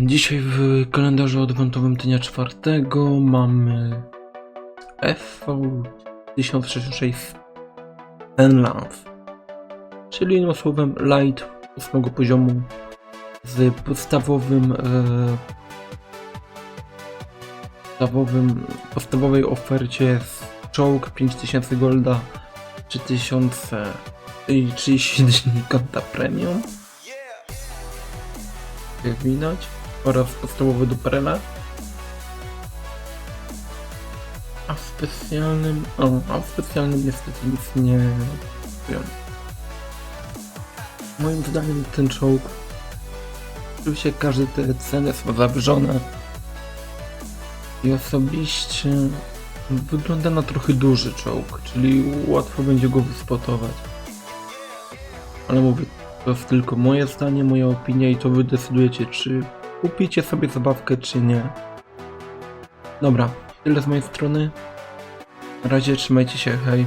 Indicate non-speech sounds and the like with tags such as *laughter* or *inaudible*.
Dzisiaj w kalendarzu adwentowym dnia czwartego mamy FV 1066 Enlance, czyli innym słowem light 8 poziomu z podstawowym e, podstawowym podstawowej ofercie jest czołg 5000 golda 3000 i 30 *laughs* dni konta premium. Jak widać oraz podstawowy duperela a w specjalnym o, a w specjalnym niestety nic nie wiem. Moim zdaniem ten czołg oczywiście każde te ceny są zawyżone i osobiście wygląda na trochę duży czołg, czyli łatwo będzie go wyspotować. Ale mówię, to jest tylko moje zdanie, moja opinia i to wy decydujecie, czy kupicie sobie zabawkę, czy nie. Dobra, tyle z mojej strony. Na razie trzymajcie się, hej.